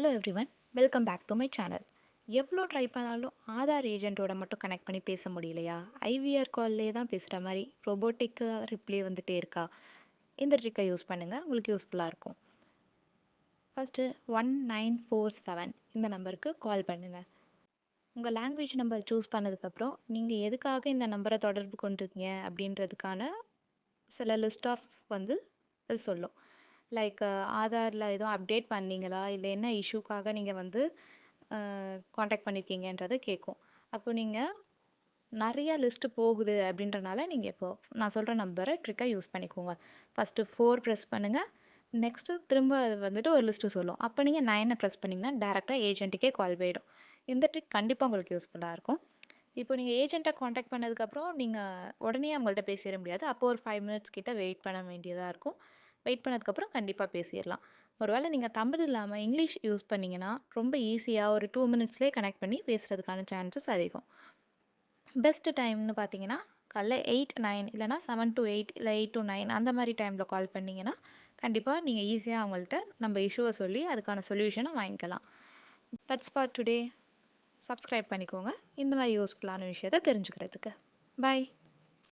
Hello everyone welcome back to my channel எவ்வளோ try பண்ணாலும் ஆதார் ஏஜென்ட்டோட மட்டும் கனெக்ட் பண்ணி பேச முடியலையா? ஐவிஆர் கால்லே தான் பேசுகிற மாதிரி ரொபோட்டிக்காக ரிப்ளே வந்துகிட்டே இருக்கா? இந்த ட்ரிக்கை யூஸ் பண்ணுங்கள் உங்களுக்கு யூஸ்ஃபுல்லாக இருக்கும். First one nine four seven இந்த நம்பருக்கு கால் பண்ணுங்கள் உங்கள் லாங்குவேஜ் நம்பர் சூஸ் பண்ணதுக்கப்புறம் நீங்கள் எதுக்காக இந்த நம்பரை தொடர்பு கொண்டிருக்கீங்க அப்படின்றதுக்கான சில லிஸ்ட் ஆஃப் வந்து சொல்லும். லைக் ஆதாரில் எதுவும் அப்டேட் பண்ணீங்களா? இல்லை என்ன இஷ்யூக்காக நீங்கள் வந்து காண்டாக்ட் பண்ணியிருக்கீங்கன்றது கேட்கும் அப்போ நீங்கள் நிறையா லிஸ்ட்டு போகுது அப்படின்றனால நீங்கள் இப்போ நான் சொல்கிற நம்பரை ட்ரிக்காக யூஸ் பண்ணிக்கோங்க. ஃபஸ்ட்டு ஃபோர் ப்ரெஸ் பண்ணுங்கள் நெக்ஸ்ட்டு திரும்ப அது வந்துட்டு ஒரு லிஸ்ட்டு சொல்லும். அப்போ நீங்கள் நைனை ப்ரெஸ் பண்ணிங்கன்னா டேரெக்டாக ஏஜென்ட்டுக்கே கால் போயிடும். இந்த ட்ரிக் கண்டிப்பாக உங்களுக்கு யூஸ்ஃபுல்லாக இருக்கும். இப்போ நீங்கள் ஏஜென்ட்டை காண்டாக்ட் பண்ணதுக்கப்புறம் நீங்கள் உடனே அவங்கள்ட்ட பேசிட முடியாது. அப்போ ஒரு ஃபைவ் மினிட்ஸ் கிட்ட வெயிட் பண்ண வேண்டியதாக இருக்கும். வெயிட் பண்ணதுக்கப்புறம் கண்டிப்பாக பேசிடலாம். ஒருவேளை நீங்கள் தமிழ் இல்லாமல் இங்கிலீஷ் யூஸ் பண்ணிங்கன்னா ரொம்ப ஈஸியாக ஒரு டூ மினிட்ஸ்லேயே கனெக்ட் பண்ணி பேசுகிறதுக்கான சான்சஸ் அதிகம். பெஸ்ட்டு டைம்னு பார்த்தீங்கன்னா காலைல எயிட் நைன் இல்லைனா செவன் டு எயிட் இல்லை எயிட் டு நைன் அந்த மாதிரி டைமில் கால் பண்ணிங்கன்னா கண்டிப்பாக நீங்கள் ஈஸியாக அவங்கள்ட்ட நம்ம இஷ்யூவை சொல்லி அதுக்கான சொல்யூஷனை வாங்கிக்கலாம். தட்ஸ் ஃபார் டுடே சப்ஸ்கிரைப் பண்ணிக்கோங்க. இந்த மாதிரி யூஸ்ஃபுல்லான விஷயத்தை தெரிஞ்சுக்கிறதுக்கு. பாய்